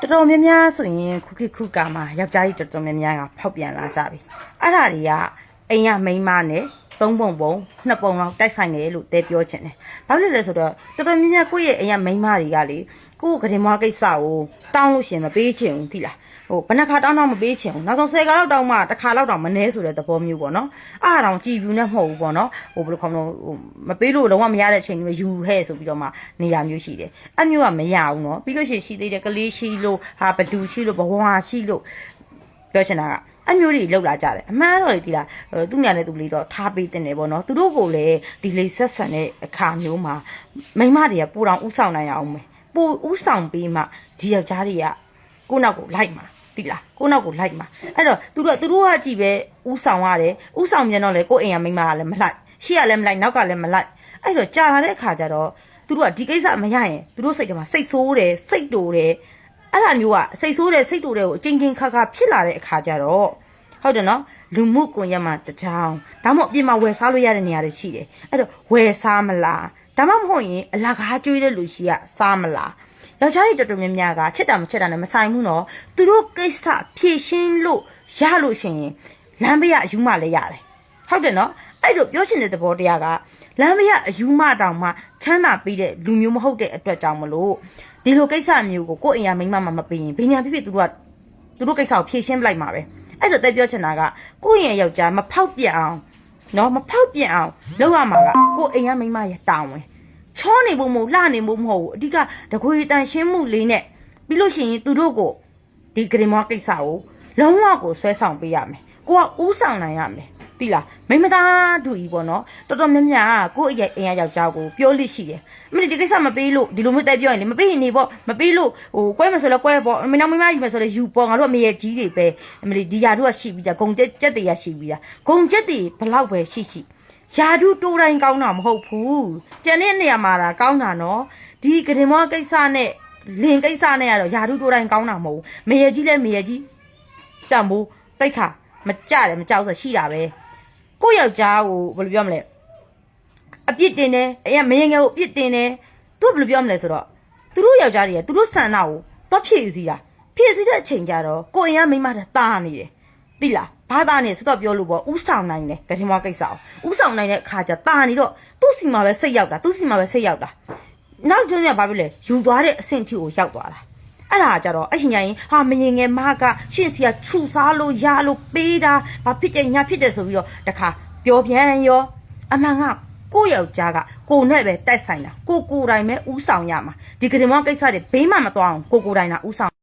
တော်တော်များများဆိုရင်ခုခေတ်ခုကာမှာယောက်ျားကြီးတော်တော်များများကဖောက်ပြန်လာကြပြီအဲ့ဒါတွေကအိမ်ကမိန်းမနဲ့သုံးပုံပုံနှစ်ပုံလောက်တိုက်ဆိုင်တယ်လို့တဲပြောချင်တယ်ဘာလို့လဲဆိုတော့တော်တော်များများကိုယ့်ရဲ့အိမ်ကမိန်းမတွေကလေကိုယ့်ကလေးမွားကိစ္စကိုတောင်းလို့ရှရင်မပေးချင်ဘူးသိလား ဟိုဘယ်နှခါတောင်းတော့မပေးချင်ဘူးနောက်ဆုံး10ခါလောက်တောင်းမှတစ်ခါလောက်တောင်မနှဲဆိုတဲ့သဘောမျိုးပေါ့နော်အားတောင်ကြည်ပြူနဲ့မဟုတ်ဘူးပေါ့နော်ဟိုဘယ်လိုခေါင်းတော့ဟိုမပေးလို့လုံးဝမရတဲ့အချိန်မျိုးယူဟဲ့ဆိုပြီးတော့မှနေတာမျိုးရှိတယ်အမျိုးကမရဘူးနော်ပြီးလို့ရှိရင်ရှိသေးတယ်ကလေးရှိလို့ဟာဘဒူရှိလို့ဘဝရှိလို့ပြောချင်တာကအမျိုးတွေလောက်လာကြတယ်အမှန်တော့လေဒီလားဟိုသူညာနဲ့သူလေးတော့ထားပေးတင်တယ်ပေါ့နော်သူတို့ကိုလည်းဒီလေးဆက်ဆံတဲ့အခါမျိုးမှာမိန်းမတွေကပူတော်ဥဆောင်နိုင်အောင်မယ်ပူဥဆောင်ပြီးမှဒီယောက်ျားတွေကကိုယ့်နောက်ကိုလိုက်မှာ တိလားကိုယ့်နောက်ကိုလိုက်မှာအဲ့တော့သူတို့သူတို့ကကြည့်ပဲဥဆောင်ရတယ်ဥဆောင်ပြန်တော့လေကိုယ့်အိမ်ကမိန်းမကလည်းမလိုက်ရှေ့ကလည်းမလိုက်နောက်ကလည်းမလိုက်အဲ့တော့ကြာလာတဲ့အခါကျတော့သူတို့ကဒီကိစ္စမရရင်သူတို့စိတ်ထဲမှာစိတ်ဆိုးတယ်စိတ်တူတယ်အဲ့ဒါမျိုးကစိတ်ဆိုးတယ်စိတ်တူတယ်ကိုအချင်းချင်းခါခါဖြစ်လာတဲ့အခါကျတော့ဟုတ်တယ်နော်လူမှုကွန်ရက်မှာတကြောင်ဒါမှမဟုတ်အပြင်မှာဝယ်စားလို့ရတဲ့နေရာတွေရှိတယ်အဲ့တော့ဝယ်စားမလားဒါမှမဟုတ်ရင်အလကားကျွေးတဲ့လူရှိကစားမလား ယောက်ျားကြီးတော်တော်များများကချက်တာမချက်တာနဲ့မဆိုင်ဘူးနော်သူတို့ကိစ္စဖြည့်ရှင်းလို့ရလို့ရှိရင်လမ်းဘေးကအယူမလည်းရတယ်ဟုတ်တယ်နော်အဲ့လိုပြောချင်တဲ့သဘောတရားကလမ်းမရအယူမတောင်မှချမ်းသာပေးတဲ့လူမျိုးမဟုတ်တဲ့အတွက်ကြောင့်မလို့ဒီလိုကိစ္စမျိုးကိုကိုယ့်အိမ်ရမိန်းမမမပေးရင်ဘယ်ညာဖြစ်ဖြစ်သူတို့ကသူတို့ကိစ္စကိုဖြေရှင်းပလိုက်မှာပဲအဲ့တော့တက်ပြောချင်တာကကိုယ့်ရဲ့ယောက်ျားမဖောက်ပြအောင်နော်မဖောက်ပြအောင်လုပ်ရမှာကကိုယ့်အိမ်ရမိန်းမရဲ့တောင်းဝင် ချောနေဖို့မဟုတ်လှနေဖို့မဟုတ်ဘူးအဓိကတကွေတန်ရှင်းမှုလေးနဲ့ပြီးလို့ရှိရင်သူတို့ကိုဒီဂရင်မွားကိစ္စကိုလုံးဝကိုဆွဲဆောင်ပေးရမယ်ကိုကဥဆောင်နိုင်ရမယ်တိလားမိမသားတူကြီးပေါ့နော်တော်တော်များများကကိုယ့်အရဲ့အိမ်ရယောက်ျားကိုပြောလိရှိတယ်အမလီဒီကိစ္စမပေးလို့ဒီလိုမျိုးတက်ပြောရင်လေမပေးရင်နေပေါ့မပေးလို့ဟိုကွဲမဆိုလဲကွဲပေါ့မင်းနောက်မင်းမယူမဆိုလဲယူပေါ့ငါတို့အမေရဲ့ကြီးတွေပဲအမလီဒီယာတို့ကရှိပြီးသားဂုံကျက်ကျက်တွေရရှိပြီးသားဂုံကျက်တွေဘလောက်ပဲရှိရှိ ယာတို့တိုးတိုင်းကောင်းတာမဟုတ်ဘူးကျန်တဲ့နေရာမှာဒါကောင်းတာနော်ဒီကရင်မောကိစ္စနဲ့လင်ကိစ္စနဲ့ကတော့ယာတို့တိုးတိုင်းကောင်းတာမဟုတ်ဘူးမေရဲ့ကြီးလဲမေရဲ့ကြီးတံမိုးတိတ်ခါမကြတယ်မကြောက်ဆိုရှိတာပဲကိုယ့်ယောက်ျားကိုဘယ်လိုပြောမလဲအပြစ်တင်တယ်အဲမရင်ငယ်ကိုအပြစ်တင်တယ်သူကဘယ်လိုပြောမလဲဆိုတော့သူတို့ယောက်ျားတွေကသူတို့ဆန္ဒကိုတော့ဖြည့်စည်းတာဖြည့်စည်းတဲ့အချိန်ကျတော့ကိုယ်အရင်မိန်းမတဲ့တာနေတယ် သိလားဘာသာနေဆိုတော့ပြောလို့ပေါ့ဥဆောင်နိုင်တယ်ကတိမကိစ္စကိုဥဆောင်နိုင်တဲ့အခါကျတာနေတော့သူ့စီမှာပဲစိတ်ရောက်တာသူ့စီမှာပဲစိတ်ရောက်တာနောက်ကျုံးရဘာဖြစ်လဲယူသွားတဲ့အဆင့်ထိကိုရောက်သွားတာအဲ့ဒါကြတော့အရှင်ညာရင်ဟာမရင်ငယ်မကရှင့်စီကခြုစားလို့ရလို့ပေးတာဘာဖြစ်တယ်ညာဖြစ်တယ်ဆိုပြီးတော့တခါပြောပြန်ရောအမှန်ကကိုယ့်ယောက်ျားကကိုနဲ့ပဲတိုက်ဆိုင်တာကိုကိုယ်တိုင်ပဲဥဆောင်ရမှာဒီကရင်မောကိစ္စတွေဘေးမှမသွားအောင်ကိုကိုယ်တိုင်ကဥဆောင်